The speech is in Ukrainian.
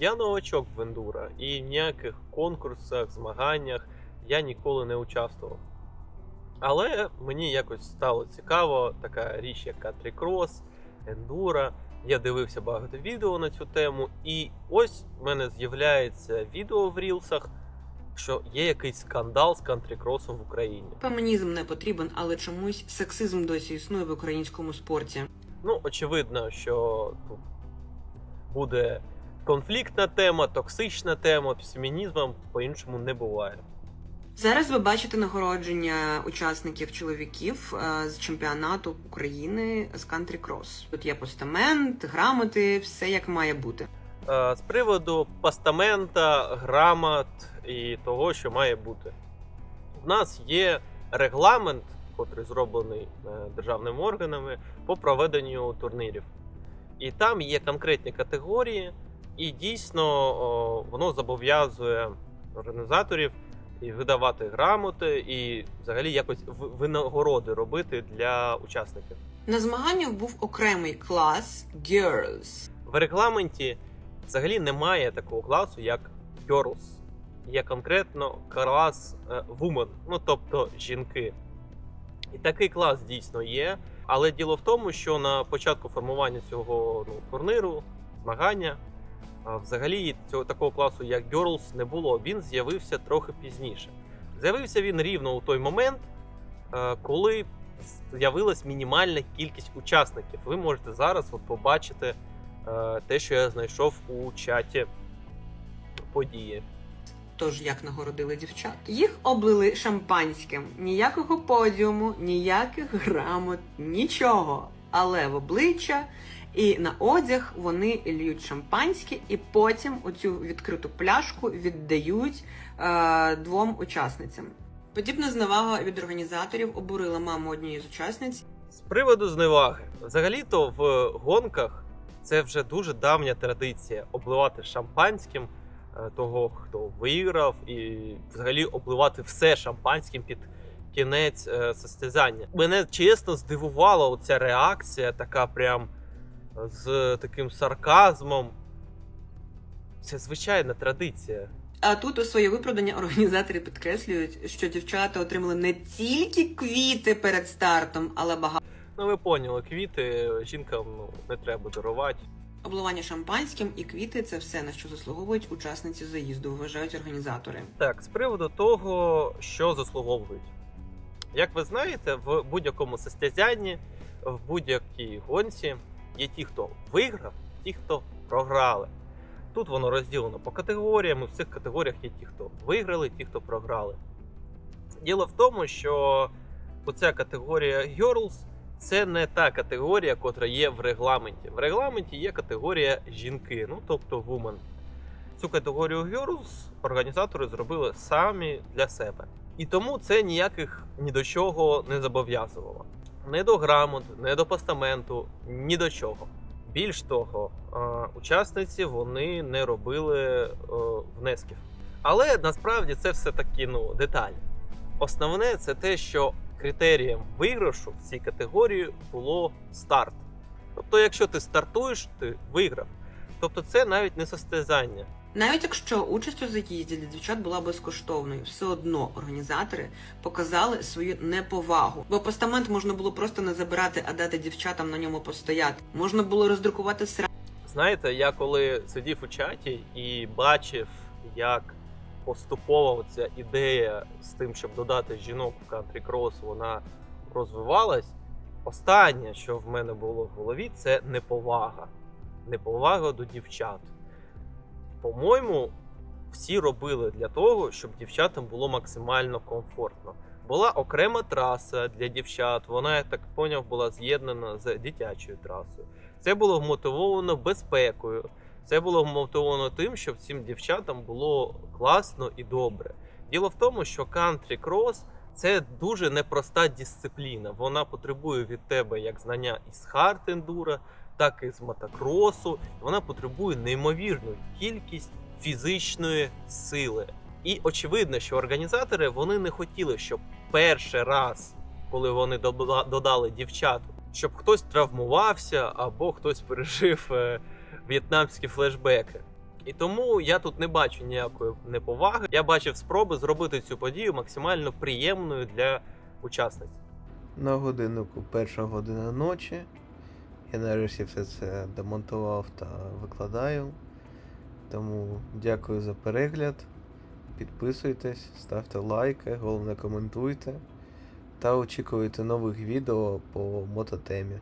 Я новачок в ендуро і в ніяких конкурсах, змаганнях я ніколи не участвував. Але мені якось стало цікаво така річ, як катрі-крос, ендуро. Я дивився багато відео на цю тему, і ось в мене з'являється відео в рілсах, що є якийсь скандал з кантрі-кросом в Україні. Фемінізм не потрібен, але чомусь сексизм досі існує в українському спорті. Ну, очевидно, що тут буде конфліктна тема, токсична тема, фемінізмом по-іншому не буває. Зараз ви бачите нагородження учасників чоловіків е, з чемпіонату України з кантрі крос. Тут є постамент, грамоти, все як має бути. Е, З приводу постамента, грамот і того, що має бути. В нас є регламент, котрий зроблений е, державними органами по проведенню турнірів. І там є конкретні категорії, і дійсно о, воно зобов'язує організаторів і видавати грамоти, і взагалі якось винагороди робити для учасників. На змаганнях був окремий клас Girls. В регламенті взагалі немає такого класу, як Girls. Є конкретно клас е, Women, ну тобто жінки. І такий клас дійсно є. Але діло в тому, що на початку формування цього ну, турниру, змагання, взагалі цього такого класу, як Girls, не було. Він з'явився трохи пізніше. З'явився він рівно у той момент, е, коли з'явилась мінімальна кількість учасників. Ви можете зараз от побачити е, те, що я знайшов у чаті події. Тож як нагородили дівчат? Їх облили шампанським. Ніякого подіуму, ніяких грамот, нічого. Але в обличчя і на одяг вони льють шампанське, і потім оцю відкриту пляшку віддають е, двом учасницям. Подібна зневага від організаторів обурила маму однієї з учасниць. З приводу зневаги, взагалі-то в гонках це вже дуже давня традиція обливати шампанським е, того, хто виграв, і взагалі обливати все шампанським під кінець е, состязання. Мене чесно здивувала оця реакція, така прям з таким сарказмом. Це звичайна традиція. А тут у своє виправдання організатори підкреслюють, що дівчата отримали не тільки квіти перед стартом, але багато. Ну, ви поняли, квіти жінкам ну, не треба дарувати. Обливання шампанським і квіти це все на що заслуговують учасниці заїзду, вважають організатори. Так, з приводу того, що заслуговують. Як ви знаєте, в будь-якому состязанні, в будь-якій гонці є ті, хто виграв, ті, хто програли. Тут воно розділено по категоріям, і в цих категоріях є ті, хто виграли, ті, хто програли. Діло в тому, що оця категорія Girls це не та категорія, котра є в регламенті. В регламенті є категорія жінки, ну тобто woman. Цю категорію Girls організатори зробили самі для себе. І тому це ніяких ні до чого не зобов'язувало. Не до грамот, не до постаменту, ні до чого. Більш того, учасниці вони не робили е, внесків. Але насправді це все таки ну, деталі. Основне це те, що критерієм виграшу в цій категорії було старт. Тобто, якщо ти стартуєш, ти виграв. Тобто, це навіть не состязання. Навіть якщо участь у заїзді для дівчат була безкоштовною, все одно організатори показали свою неповагу. Бо постамент можна було просто не забирати, а дати дівчатам на ньому постояти. Можна було роздрукувати сра. Знаєте, я коли сидів у чаті і бачив, як поступово ця ідея з тим, щоб додати жінок в кантрі крос, вона розвивалась. Останнє, що в мене було в голові, це неповага. Неповага до дівчат. По-моєму, всі робили для того, щоб дівчатам було максимально комфортно. Була окрема траса для дівчат. Вона, я так поняв, була з'єднана з дитячою трасою. Це було вмотивовано безпекою. Це було вмотивовано тим, щоб цим дівчатам було класно і добре. Діло в тому, що кантрі крос це дуже непроста дисципліна. Вона потребує від тебе як знання із хард ендура, так і з мотокросу. Вона потребує неймовірну кількість фізичної сили. І очевидно, що організатори вони не хотіли, щоб перший раз, коли вони додали дівчат, щоб хтось травмувався або хтось пережив е, в'єтнамські флешбеки. І тому я тут не бачу ніякої неповаги. Я бачив спроби зробити цю подію максимально приємною для учасниць. На годиннику перша година ночі. Я нарешті все це демонтував та викладаю. Тому дякую за перегляд. Підписуйтесь, ставте лайки, головне коментуйте та очікуйте нових відео по мототемі.